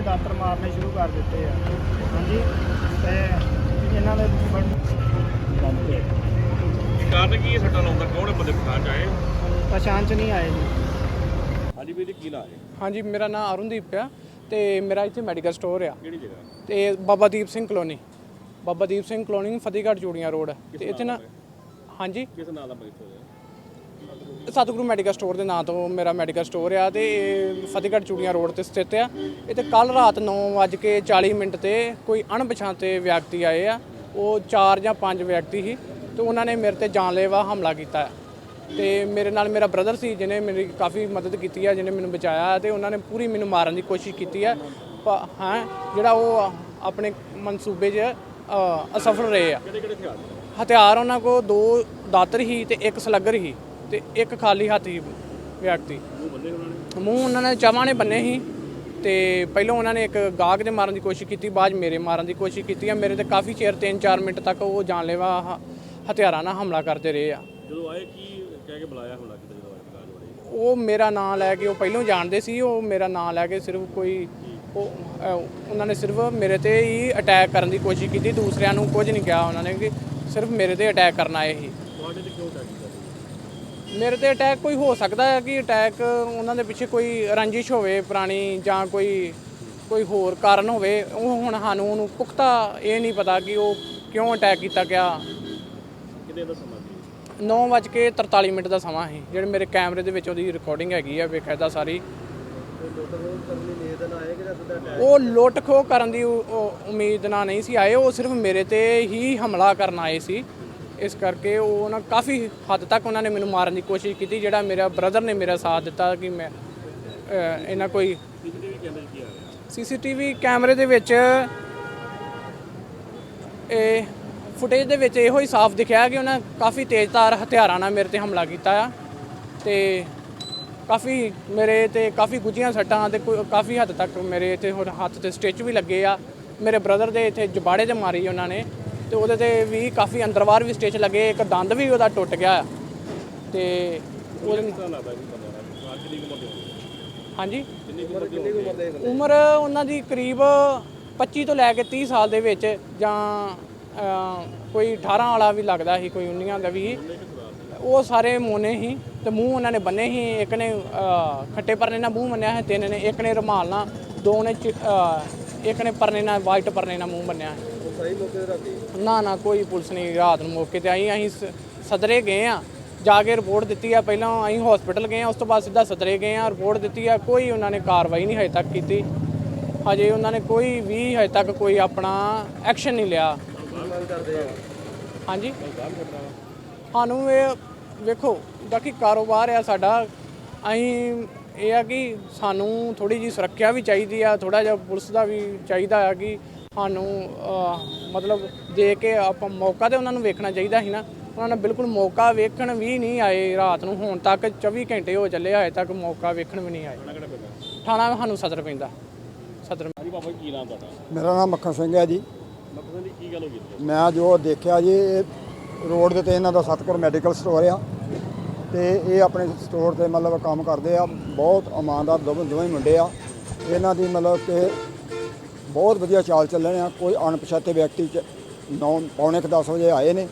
ਦਿੱਤੇ ਆ। ਹਾਂਜੀ? ਤੇ ਇਹਨਾਂ ਦੇ ਕਾਰਨ ਕੀ ਹੈ ਸੱਟਾਂ ਲਾਉਂਦਾ ਕੌਣ ਬੰਦੇ ਪਛਾਣ ਚ ਆਏ? ਪਛਾਣ ਚ ਨਹੀਂ ਆਏ ਜੀ। ਹਾਂਜੀ ਵੀਰ ਜੀ ਕੀ ਨਾਂ ਹੈ? ਹਾਂਜੀ ਮੇਰਾ ਨਾਮ ਅਰੁਣਦੀਪ ਆ ਤੇ ਮੇਰਾ ਇੱਥੇ ਮੈਡੀਕਲ ਸਟੋਰ ਆ। ਕਿਹੜੀ ਜਗ੍ਹਾ? ਤੇ Baba Deep Singh colony. Baba Deep Singh colony Fatehgarh Churian road ਤੇ ਇੱਥੇ ਨਾ ਹਾਂਜੀ? ਕਿਸ ਨਾਂ ਦਾ ਮਰੀਜ਼ ਹੋਇਆ? ਸਤਿਗੁਰੂ ਮੈਡੀਕਲ ਸਟੋਰ ਦੇ ਨਾਂ ਤੋਂ ਮੇਰਾ ਮੈਡੀਕਲ ਸਟੋਰ ਆ ਤੇ ਇਹ ਫਤਿਹਗੜ੍ਹ ਚੂੜੀਆਂ ਰੋਡ ਤੇ ਸਥਿਤ ਆ ਇੱਥੇ ਕੱਲ ਰਾਤ 9:40 ਮਿੰਟ ਤੇ ਕੋਈ ਅਣਪਛਾਤੇ ਵਿਅਕਤੀ ਆਏ ਆ ਉਹ ਚਾਰ ਜਾਂ ਪੰਜ ਵਿਅਕਤੀ ਸੀ ਤੇ ਉਹਨਾਂ ਨੇ ਮੇਰੇ ਤੇ ਜਾਨਲੇਵਾ ਹਮਲਾ ਕੀਤਾ ਹੈ। ਤੇ ਮੇਰੇ ਨਾਲ ਮੇਰਾ ਬ੍ਰਦਰ ਸੀ ਜਿਹਨੇ ਮੇਰੀ ਕਾਫੀ ਮਦਦ ਕੀਤੀ ਆ ਜਿਹਨੇ ਮੈਨੂੰ ਬਚਾਇਆ ਤੇ ਉਹਨਾਂ ਨੇ ਪੂਰੀ ਮੈਨੂੰ ਮਾਰਨ ਦੀ ਕੋਸ਼ਿਸ਼ ਕੀਤੀ ਹੈ ਪ- ਹਾਂ ਜਿਹੜਾ ਉਹ ਆਪਣੇ ਮਨਸੂਬੇ 'ਚ ਅਸਫਲ ਰਹੇ ਆ ਹਥਿਆਰ ਉਹਨਾਂ ਕੋਲ ਦੋ ਦਾਤਰ ਹੀ ਤੇ ਇੱਕ ਸਲੱਗਰ ਹੀ ਤੇ ਇੱਕ ਖਾਲੀ ਹੱਥ ਹੀ ਵਿਅਕਤੀ। ਮੂੰਹ ਉਹਨਾਂ ਨੇ ਉਹਨਾਂ ਨੇ ਚਾਵਾਂ ਨੇ ਬੰਨੇ ਸੀ ਤੇ ਪਹਿਲਾਂ ਉਹਨਾਂ ਨੇ ਇੱਕ ਗਾਹਕ ਦੇ ਮਾਰਨ ਦੀ ਕੋਸ਼ਿਸ਼ ਕੀਤੀ ਬਾਅਦ ਮੇਰੇ ਮਾਰਨ ਦੀ ਕੋਸ਼ਿਸ਼ ਕੀਤੀ ਆ। ਮੇਰੇ ਤੇ ਕਾਫੀ ਚਿਰ 3-4 ਮਿੰਟ ਤੱਕ ਉਹ ਜਾਨਲੇਵਾ ਹਥਿਆਰਾਂ ਨਾਲ ਹਮਲਾ ਕਰਦੇ ਰਹੇ ਆ। ਜਦੋਂ ਆਏ ਕੀ ਕਹਿ ਕੇ ਬੁਲਾਇਆ ਹੁਣ ਵਾਲੇ? ਉਹ ਮੇਰਾ ਨਾਂ ਲੈ ਕੇ ਉਹ ਪਹਿਲਾਂ ਜਾਣਦੇ ਸੀ ਉਹ ਮੇਰਾ ਨਾਂ ਲੈ ਕੇ ਸਿਰਫ ਕੋਈ ਉਹ ਉਹਨਾਂ ਨੇ ਸਿਰਫ ਮੇਰੇ ਤੇ ਹੀ ਅਟੈਕ ਕਰਨ ਦੀ ਕੋਸ਼ਿਸ਼ ਕੀਤੀ। ਦੂਸਰਿਆਂ ਨੂੰ ਕੁਝ ਨਹੀਂ ਕਿਹਾ ਉਹਨਾਂ ਨੇ ਕਿ ਸਿਰਫ ਮੇਰੇ ਤੇ ਅਟੈਕ ਕਰਨ ਆਏ ਸੀ ਤੁਹਾਡੇ ਤੇ ਕਿਉਂ ਅਟੈਕ ਕੀਤਾ ਸੀ? ਮੇਰੇ ਤੇ ਅਟੈਕ ਕੋਈ ਹੋ ਸਕਦਾ ਹੈ ਕਿ ਅਟੈਕ ਉਹਨਾਂ ਦੇ ਪਿੱਛੇ ਕੋਈ ਰੰਜਿਸ਼ ਹੋਵੇ ਪੁਰਾਣੀ ਜਾਂ ਕੋਈ ਕੋਈ ਹੋਰ ਕਾਰਨ ਹੋਵੇ? ਉਹ ਹੁਣ ਸਾਨੂੰ ਉਹਨੂੰ ਪੁਖਤਾ ਇਹ ਨਹੀਂ ਪਤਾ ਕਿ ਉਹ ਕਿਉਂ ਅਟੈਕ ਕੀਤਾ ਗਿਆ। ਕਿੰਨੇ ਦਾ ਸਮਾਂ ਸੀ? 9:43 ਮਿੰਟ ਦਾ ਸਮਾਂ ਸੀ। ਜਿਹੜੇ ਮੇਰੇ ਕੈਮਰੇ ਦੇ ਵਿੱਚ ਉਹਦੀ ਰਿਕਾਰਡਿੰਗ ਹੈਗੀ ਆ ਬੇਕਾਇਦਾ ਸਾਰੀ। ਉਹ ਲੁੱਟ ਖੋਹ ਕਰਨ ਦੀ ਉਮੀਦ ਨਾਲ ਨਹੀਂ ਸੀ ਆਏ। ਉਹ ਸਿਰਫ ਮੇਰੇ ਤੇ ਹੀ ਹਮਲਾ ਕਰਨ ਆਏ ਸੀ। ਇਸ ਕਰਕੇ ਉਹ ਨਾ ਕਾਫੀ ਹੱਦ ਤੱਕ ਉਹਨਾਂ ਨੇ ਮੈਨੂੰ ਮਾਰਨ ਦੀ ਕੋਸ਼ਿਸ਼ ਕੀਤੀ, ਜਿਹੜਾ ਮੇਰਾ ਬ੍ਰਦਰ ਨੇ ਮੇਰਾ ਸਾਥ ਦਿੱਤਾ ਕਿ ਮੈਂ ਇਹਨਾਂ ਕੋਈ ਸੀਸੀਟੀਵੀ ਕੈਮਰੇ 'ਚ ਕੀ ਕੈਮਰੇ ਦੇ ਵਿੱਚ, ਇਹ ਫੁਟੇਜ ਦੇ ਵਿੱਚ ਇਹੋ ਹੀ ਸਾਫ਼ ਦਿਖਿਆ ਕਿ ਉਹਨਾਂ ਕਾਫੀ ਤੇਜ਼ਧਾਰ ਹਥਿਆਰਾਂ ਨਾਲ ਮੇਰੇ ਤੇ ਹਮਲਾ ਕੀਤਾ ਆ ਤੇ ਕਾਫੀ ਮੇਰੇ ਤੇ ਕਾਫੀ ਗੁੱਝੀਆਂ ਸੱਟਾਂ ਤੇ ਕੋਈ- ਕਾਫੀ ਹੱਦ ਤੱਕ ਮੇਰੇ ਇੱਥੇ ਹੁਣ ਹੱਥ ਤੇ ਸਟਿਚ ਵੀ ਲੱਗੇ ਆ। ਮੇਰੇ ਬ੍ਰਦਰ ਦੇ ਇੱਥੇ ਜਬਾੜੇ ਤੇ ਮਾਰੀ ਉਹਨਾਂ ਨੇ। ਤੇ ਉਹਦੇ ਤੇ ਵੀ ਕਾਫੀ ਅੰਦਰਵਾਰ ਵੀ ਸਟਿਚ ਲੱਗੇ ਇੱਕ ਦੰਦ ਵੀ ਉਹਦਾ ਟੁੱਟ ਗਿਆ। ਆ ਤੇ ਉਹਦੇ ਲੱਗਦਾ ਬੰਦਾ ਕਿੰਨੀ ਉਮਰ ਦੇ ਹਾਂਜੀ? ਕਿੰਨੀ ਉਮਰ ਦੇ ਹੋਣਗੇ? ਉਮਰ ਉਹਨਾਂ ਦੀ ਕਰੀਬ 25 ਤੋਂ ਲੈ ਕੇ 30 ਸਾਲ ਦੇ ਵਿੱਚ ਜਾਂ ਕੋਈ 18 ਵਾਲਾ ਵੀ ਲੱਗਦਾ ਸੀ ਕੋਈ 19 ਦਾ ਵੀ। ਉਹ ਸਾਰੇ ਮੋਨੇ ਹੀ ਤੇ ਮੂੰਹ ਉਹਨਾਂ ਨੇ ਬੰਨੇ ਸੀ। ਇੱਕ ਨੇ ਖੱਟੇ ਪਰਨੇ ਨਾਲ ਮੂੰਹ ਬੰਨਿਆ ਹੈ ਤਿੰਨ ਨੇ ਇੱਕ ਨੇ ਰੁਮਾਲ ਨਾਲ ਦੋ ਨੇ ਇੱਕ ਨੇ ਪਰਨੇ ਨਾਲ ਵਾਈਟ ਪਰਨੇ ਨਾਲ ਮੂੰਹ ਬੰਨਿਆ ਹੈ। ਨਾ ਨਾ ਕੋਈ ਪੁਲਿਸ ਨਹੀਂ ਰਾਤ ਨੂੰ ਮੌਕੇ ਤੇ ਆਈ ਅਸੀਂ ਸ- ਸਦਰੇ ਗਏ ਆ ਜਾ ਕੇ ਰਿਪੋਰਟ ਦਿੱਤੀ ਆ ਪਹਿਲਾਂ ਅਸੀਂ ਹਸਪੀਟਲ ਗਏ ਆ ਉਸ ਤੋਂ ਬਾਅਦ ਸਿੱਧਾ ਸਦਰੇ ਗਏ ਆ ਰਿਪੋਰਟ ਦਿੱਤੀ ਆ ਕੋਈ ਉਹਨਾਂ ਨੇ ਕਾਰਵਾਈ ਨਹੀਂ ਹਜੇ ਤੱਕ ਕੀਤੀ। ਹਜੇ ਉਹਨਾਂ ਨੇ ਕੋਈ ਵੀ ਹਜੇ ਤੱਕ ਕੋਈ ਆਪਣਾ ਐਕਸ਼ਨ ਨਹੀਂ ਲਿਆ। ਹਾਂਜੀ? ਸਾਨੂੰ ਇਹ ਵੇਖੋ ਬਾਕੀ ਕਾਰੋਬਾਰ ਆ ਸਾਡਾ ਅਸੀਂ ਇਹ ਆ ਕਿ ਸਾਨੂੰ ਥੋੜੀ ਜੀ ਸੁਰੱਖਿਆ ਵੀ ਚਾਹੀਦੀ ਆ ਥੋੜਾ ਜਿਹਾ ਪੁਲਿਸ ਦਾ ਵੀ ਚਾਹੀਦਾ ਆ ਕਿ ਸਾਨੂੰ ਮਤਲਬ ਦੇ ਕੇ ਆਪਾਂ ਮੌਕਾ ਤੇ ਉਹਨਾਂ ਨੂੰ ਵੇਖਣਾ ਚਾਹੀਦਾ ਸੀ ਨਾ। ਉਹਨਾਂ ਨੇ ਬਿਲਕੁਲ ਮੌਕਾ ਵੇਖਣ ਵੀ ਨਹੀਂ ਆਏ ਰਾਤ ਨੂੰ ਹੁਣ ਤੱਕ 24 ਘੰਟੇ ਹੋ ਚੱਲੇ ਹਜੇ ਤੱਕ ਮੌਕਾ ਵੇਖਣ ਵੀ ਨਹੀਂ ਆਏ। ਥਾਣਾ ਸਾਨੂੰ ਸਦਰ ਪੈਂਦਾ। ਸਦਰ। ਬਾਬਾ ਕੀ ਨਾਮ ਤੁਹਾਡਾ? ਮੇਰਾ ਨਾਮ ਮੱਖਣ ਸਿੰਘ ਹੈ ਜੀ। ਮਕਸਦ ਦੀ ਕੀ ਗੱਲ ਹੋ ਗਈ? ਮੈਂ ਜੋ ਦੇਖਿਆ ਜੀ ਇਹ ਰੋਡ ਦੇ ਤੇ ਇਹਨਾਂ ਦਾ ਸਤਿਗੁਰ ਮੈਡੀਕਲ ਸਟੋਰ ਆ। ਤੇ ਇਹ ਆਪਣੇ ਸਟੋਰ ਤੇ ਮਤਲਬ ਕੰਮ ਕਰਦੇ ਆ, ਬਹੁਤ ਇਮਾਨਦਾਰ ਦੋਵੇਂ ਦੋਵੇਂ ਮੁੰਡੇ ਆ। ਇਹਨਾਂ ਦੀ ਮਤਲਬ ਕਿ ਬਹੁਤ ਵਧੀਆ ਚਾਲ ਚੱਲਣ ਆ, ਕੋਈ ਅਣਪਛਾਤੇ ਵਿਅਕਤੀ ਚ ਨੌ ਪੌਣੇ ਕੁ 10 ਵਜੇ ਆਏ ਨੇ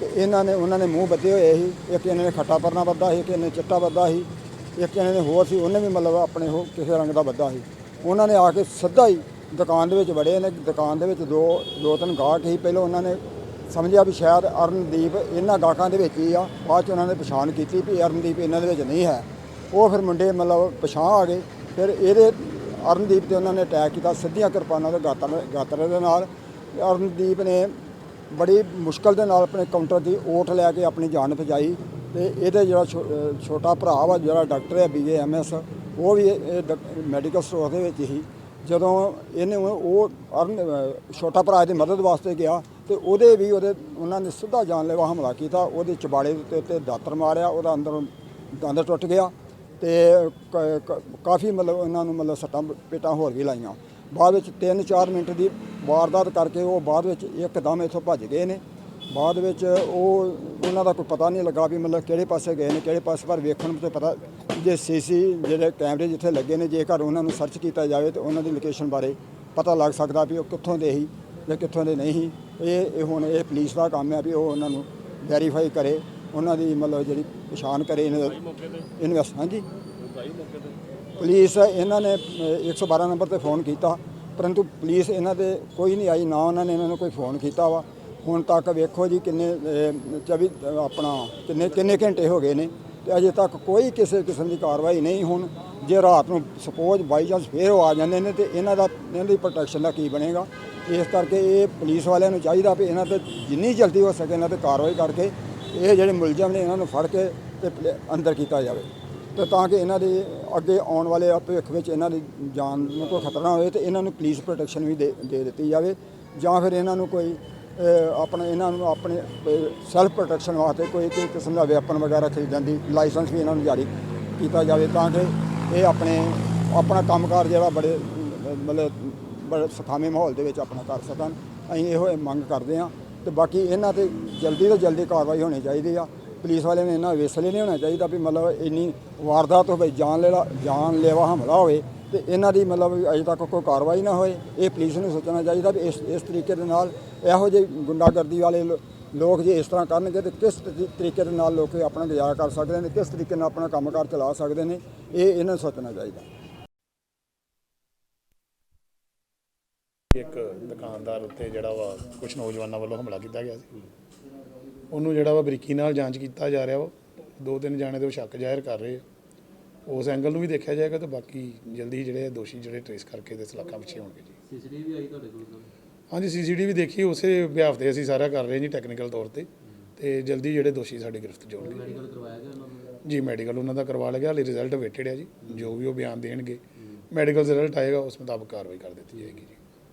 ਤੇ ਇਹਨਾਂ ਨੇ ਉਹਨਾਂ ਨੇ ਮੂੰਹ ਬੱਧੇ ਹੋਏ ਸੀ। ਇੱਕ ਇਹਨਾਂ ਨੇ ਖੱਟਾ ਪਰਨਾ ਬੱਧਾ ਸੀ, ਇੱਕ ਇਹਨਾਂ ਨੇ ਚਿੱਟਾ ਬੱਧਾ ਸੀ, ਇੱਕ ਇਹਨਾਂ ਨੇ ਹੋਰ ਸੀ, ਉਹਨੇ ਵੀ ਮਤਲਬ ਆਪਣੇ ਉਹ ਕਿਸੇ ਰੰਗ ਦਾ ਬੱਧਾ ਸੀ। ਉਹਨਾਂ ਨੇ ਆ ਕੇ ਸਿੱਧਾ ਹੀ ਦੁਕਾਨ ਦੇ ਵਿੱਚ ਵੜੇ ਨੇ। ਦੁਕਾਨ ਦੇ ਵਿੱਚ ਦੋ ਦੋ ਤਿੰਨ ਗਾਹਕ ਸੀ। ਪਹਿਲਾਂ ਉਹਨਾਂ ਨੇ ਸਮਝਿਆ ਵੀ ਸ਼ਾਇਦ ਅਰਨਦੀਪ ਇਹਨਾਂ ਗਾਹਕਾਂ ਦੇ ਵਿੱਚ ਹੀ ਆ, ਬਾਅਦ ਚ ਉਹਨਾਂ ਨੇ ਪਛਾਣ ਕੀਤੀ ਵੀ ਅਰਨਦੀਪ ਇਹਨਾਂ ਦੇ ਵਿੱਚ ਨਹੀਂ ਹੈ। ਉਹ ਫਿਰ ਮੁੰਡੇ ਮਤਲਬ ਪਛਾਣ ਆ ਗਏ, ਫਿਰ ਇਹਦੇ ਅਰਨਦੀਪ ਤੇ ਉਹਨਾਂ ਨੇ ਅਟੈਕ ਕੀਤਾ, ਸਿੱਧੀਆਂ ਕਿਰਪਾਨਾਂ ਦੇ ਗਾਤਰ ਗਾਤਰ ਦੇ ਨਾਲ। ਅਰਨਦੀਪ ਨੇ ਬੜੀ ਮੁਸ਼ਕਲ ਦੇ ਨਾਲ ਆਪਣੇ ਕਾਊਂਟਰ ਦੀ ਓਟ ਲੈ ਕੇ ਆਪਣੀ ਜਾਨ ਬਚਾਈ ਤੇ ਇਹਦੇ ਜਿਹੜਾ ਛੋ- ਛੋਟਾ ਭਰਾ ਵਾ, ਜਿਹੜਾ ਡਾਕਟਰ ਹੈ ਬੀਏਐਮਐਸ ਉਹ ਵੀ ਇਹ ਮੈਡੀਕਲ ਸਟੋਰ ਦੇ ਵਿੱਚ ਹੀ। ਜਦੋਂ ਇਹਨੇ ਉਹ ਅਰਨ ਛੋਟਾ ਭਰਾ ਦੀ ਮਦਦ ਵਾਸਤੇ ਗਿਆ ਤੇ ਉਹਦੇ ਵੀ ਉਹਦੇ ਉਹਨਾਂ ਨੇ ਸਿੱਧਾ ਜਾਨਲੇਵਾ ਹਮਲਾ ਕੀਤਾ, ਉਹਦੇ ਚਬਾੜੇ ਦੇ ਉੱਤੇ ਉੱਤੇ ਦਾਤਰ ਮਾਰਿਆ, ਉਹਦਾ ਅੰਦਰੋਂ ਦੰਦ ਟੁੱਟ ਗਿਆ ਤੇ ਕ- ਕ- ਕਾਫੀ ਮਤਲਬ ਉਹਨਾਂ ਨੂੰ ਮਤਲਬ ਸੱਟਾਂ ਪੇਟਾਂ ਹੋਰ ਵੀ ਲਾਈਆਂ। ਬਾਅਦ ਵਿੱਚ 3-4 ਮਿੰਟ ਦੀ ਵਾਰਦਾਤ ਕਰਕੇ ਉਹ ਬਾਅਦ ਵਿੱਚ ਇੱਕਦਮ ਇੱਥੋਂ ਭੱਜ ਗਏ ਨੇ। ਬਾਅਦ ਵਿੱਚ ਉਹ, ਉਹਨਾਂ ਦਾ ਕੋਈ ਪਤਾ ਨਹੀਂ ਲੱਗਾ ਵੀ ਮਤਲਬ ਕਿਹੜੇ ਪਾਸੇ ਗਏ ਨੇ, ਕਿਹੜੇ ਪਾਸੇ, ਪਰ ਵੇਖਣ ਤੇ ਪਤਾ ਜੇ ਸੀਸੀ ਜਿਹੜੇ ਕੈਮਰੇ ਜਿੱਥੇ ਲੱਗੇ ਨੇ, ਜੇਕਰ ਉਹਨਾਂ ਨੂੰ ਸਰਚ ਕੀਤਾ ਜਾਵੇ ਤੇ ਉਹਨਾਂ ਦੀ ਲੋਕੇਸ਼ਨ ਬਾਰੇ ਪਤਾ ਲੱਗ ਸਕਦਾ ਵੀ ਉਹ ਕਿੱਥੋਂ ਦੇ ਸੀ ਜਾਂ ਕਿੱਥੋਂ ਦੇ ਨਹੀਂ ਸੀ। ਇਹ ਇਹ ਹੁਣ ਇਹ ਪੁਲਿਸ ਦਾ ਕੰਮ ਹੈ ਵੀ ਉਹ ਉਹਨਾਂ ਨੂੰ ਵੈਰੀਫਾਈ ਕਰੇ ਉਹਨਾਂ ਦੀ ਮਤਲਬ ਜਿਹੜੀ ਪਛਾਣ ਕਰੇ ਇਨਵੈਸਟ ਹਾਂਜੀ। ਪੁਲਿਸ ਇਹਨਾਂ ਨੇ ਅਹ, 112 ਨੰਬਰ ਤੇ ਫੋਨ ਕੀਤਾ ਪਰੰਤੂ ਪੁਲਿਸ ਇਹਨਾਂ ਦੇ ਕੋਈ ਨਹੀਂ ਆਈ ਨਾ ਉਹਨਾਂ ਨੇ ਇਹਨਾਂ ਨੂੰ ਕੋਈ ਫੋਨ ਕੀਤਾ ਵਾ। ਹੁਣ ਤੱਕ ਵੇਖੋ ਜੀ ਕਿੰਨੇ ਅਹ, 24 ਅਹ, ਆਪਣਾ ਕਿੰਨੇ ਕਿੰਨੇ ਘੰਟੇ ਹੋ ਗਏ ਨੇ ਤੇ ਅਜੇ ਤੱਕ ਕੋਈ ਕਿਸੇ ਕਿਸਮ ਦੀ ਕਾਰਵਾਈ ਨਹੀਂ ਹੁਣ। ਜੇ ਰਾਤ ਨੂੰ ਸਪੋਜ਼ ਬਾਈ ਚਾਂਸ ਫੇਰ ਉਹ ਆ ਜਾਂਦੇ ਨੇ ਤੇ ਇਹਨਾਂ ਦਾ ਇਹਨਾਂ ਦੀ ਪ੍ਰੋਟੈਕਸ਼ਨ ਦਾ ਕੀ ਬਣੇਗਾ? ਇਸ ਕਰਕੇ ਇਹ ਪੁਲਿਸ ਵਾਲਿਆਂ ਨੂੰ ਚਾਹੀਦਾ ਵੀ ਇਹਨਾਂ ਤੇ ਜਿੰਨੀ ਜਲਦੀ ਹੋ ਸਕੇ ਇਹਨਾਂ ਤੇ ਕਾਰਵਾਈ ਕਰਕੇ ਇਹ ਜਿਹੜੇ ਮੁਲਜ਼ਮ ਨੇ ਇਹਨਾਂ ਨੂੰ ਫੜ ਕੇ ਤੇ ਪਲੇ- ਅੰਦਰ ਕੀਤਾ ਜਾਵੇ ਤੇ ਤਾਂ ਕਿ ਇਹਨਾਂ ਦੇ ਅੱਗੇ ਆਉਣ ਵਾਲੇ ਭਵਿੱਖ ਵਿੱਚ ਇਹਨਾਂ ਦੀ ਜਾਨ ਨੂੰ ਕੋਈ ਖਤਰਾ ਨਾ ਹੋਵੇ ਤੇ ਇਹਨਾਂ ਨੂੰ ਪੁਲਿਸ ਪ੍ਰੋਟੈਕਸ਼ਨ ਵੀ ਦੇ ਦੇ ਦਿੱਤੀ ਜਾਵੇ ਜਾਂ ਫਿਰ ਇਹਨਾਂ ਨੂੰ ਕੋਈ ਅਹ, ਆਪਣੇ ਇਹਨਾਂ ਨੂੰ ਆਪਣੇ ਸੈਲਫ ਪ੍ਰੋਟੈਕਸ਼ਨ ਵਾਸਤੇ ਕੋਈ ਕਿਸਮ ਦਾ ਵੈਪਨ ਵਗੈਰਾ ਖਰੀਦਣ ਦੀ ਲਾਇਸੈਂਸ ਵੀ ਇਹਨਾਂ ਨੂੰ ਜਾਰੀ ਕੀਤਾ ਜਾਵੇ ਤਾਂ ਕਿ ਇਹ ਆਪਣੇ ਆਪਣਾ ਕੰਮਕਾਰ ਜਿਹੜਾ ਬੜੇ ਮਤਲਬ ਬੜੇ ਸੁਖਾਵੇਂ ਮਾਹੌਲ ਦੇ ਵਿੱਚ ਆਪਣਾ ਕਰ ਸਕਣ। ਅਸੀਂ ਇਹੋ ਇਹ ਮੰਗ ਕਰਦੇ ਹਾਂ ਤੇ ਬਾਕੀ ਇਹਨਾਂ ਤੇ ਜਲਦੀ ਤੋਂ ਜਲਦੀ ਕਾਰਵਾਈ ਹੋਣੀ ਚਾਹੀਦੀ ਆ। ਪੁਲਿਸ ਵਾਲਿਆਂ ਨੇ ਇਹਨਾਂ ਵੇਸਲੇ ਨਹੀਂ ਹੋਣਾ ਚਾਹੀਦਾ ਵੀ ਮਤਲਬ ਇੰਨੀ ਵਾਰਦਾਤ ਹੋਵੇ, ਜਾਨ ਲੈਵਾ ਜਾਨ ਲੈਵਾ ਹਮਲਾ ਹੋਵੇ ਤੇ ਇਹਨਾਂ ਦੀ ਮਤਲਬ ਅਜੇ ਤੱਕ ਕੋਈ ਕਾਰਵਾਈ ਨਾ ਹੋਏ। ਇਹ ਪੁਲਿਸ ਨੂੰ ਸੋਚਣਾ ਚਾਹੀਦਾ ਵੀ ਇਸ ਇਸ ਤਰੀਕੇ ਦੇ ਨਾਲ ਇਹੋ ਜਿਹੇ ਗੁੰਡਾਗਰਦੀ ਵਾਲੇ ਲੋਕ ਜੇ ਇਸ ਤਰ੍ਹਾਂ ਕਰਨਗੇ ਤੇ ਕਿਸ ਤਰੀਕੇ ਦੇ ਨਾਲ ਲੋਕ ਆਪਣਾ ਗੁਜ਼ਾਰਾ ਕਰ ਸਕਦੇ ਨੇ, ਕਿਸ ਤਰੀਕੇ ਨਾਲ ਆਪਣਾ ਕੰਮਕਾਰ ਚਲਾ ਸਕਦੇ ਨੇ, ਇਹ ਇਹਨਾਂ ਨੂੰ ਸੋਚਣਾ ਚਾਹੀਦਾ। ਇੱਕ ਦੁਕਾਨਦਾਰ ਉੱਤੇ ਜਿਹੜਾ ਵਾ ਕੁਝ ਨੌਜਵਾਨਾਂ ਵੱਲੋਂ ਹਮਲਾ ਕੀਤਾ ਗਿਆ ਸੀ। ਉਹਨੂੰ ਜਿਹੜਾ ਵਾ ਬਰੀਕੀ ਨਾਲ ਜਾਂਚ ਕੀਤਾ ਜਾ ਰਿਹਾ ਵਾ। ਦੋ ਤਿੰਨ ਜਾਣੇ ਦੇ ਉਹ ਸ਼ੱਕ ਜ਼ਾਹਿਰ ਕਰ ਰਹੇ ਆ। ਉਸ ਐਂਗਲ ਨੂੰ ਵੀ ਦੇਖਿਆ ਜਾਏਗਾ ਤੇ ਬਾਕੀ ਜਲਦੀ ਜਿਹੜੇ ਦੋਸ਼ੀ ਜਿਹੜੇ ਟ੍ਰੇਸ ਕਰਕੇ ਤੇ ਸਲਾਖਾਂ ਪਿੱਛੇ ਹੋਣਗੇ ਜੀ। ਸੀਸੀਟੀਵੀ ਆਈ ਤੁਹਾਡੇ ਕੋਲ ਹਾਂਜੀ ਸੀਸੀਟੀਵੀ ਦੇਖੀ ਉਸੇ ਵਿਆਹ ਤੇ ਅਸੀਂ ਸਾਰਾ ਕਰ ਰਹੇ ਜੀ ਟੈਕਨੀਕਲ ਤੌਰ ਤੇ। ਤੇ ਜਲਦੀ ਜਿਹੜੇ ਦੋਸ਼ੀ ਸਾਡੇ ਗ੍ਰਿਫਤ ਚ ਹੋਣਗੇ। ਮੈਡੀਕਲ ਕਰਵਾਇਆ ਗਿਆ ਉਹਨਾਂ ਨੂੰ? ਜੀ ਮੈਡੀਕਲ ਉਹਨਾਂ ਦਾ ਕਰਵਾ ਲਿਆ ਹਾਲੇ ਰਿਜ਼ਲਟ ਵੇਟਡ ਹੈ ਜੀ। ਜੋ ਵੀ ਉਹ ਬਿਆਨ ਦੇਣਗੇ ਮੈਡੀਕਲ ਰਿਜ਼ਲਟ ਆਏਗਾ ਉਸ ਮੁਤਾਬਕ ਕਾਰਵਾਈ ਕਰ ਦਿੱਤੀ ਜਾਏਗੀ ਜੀ।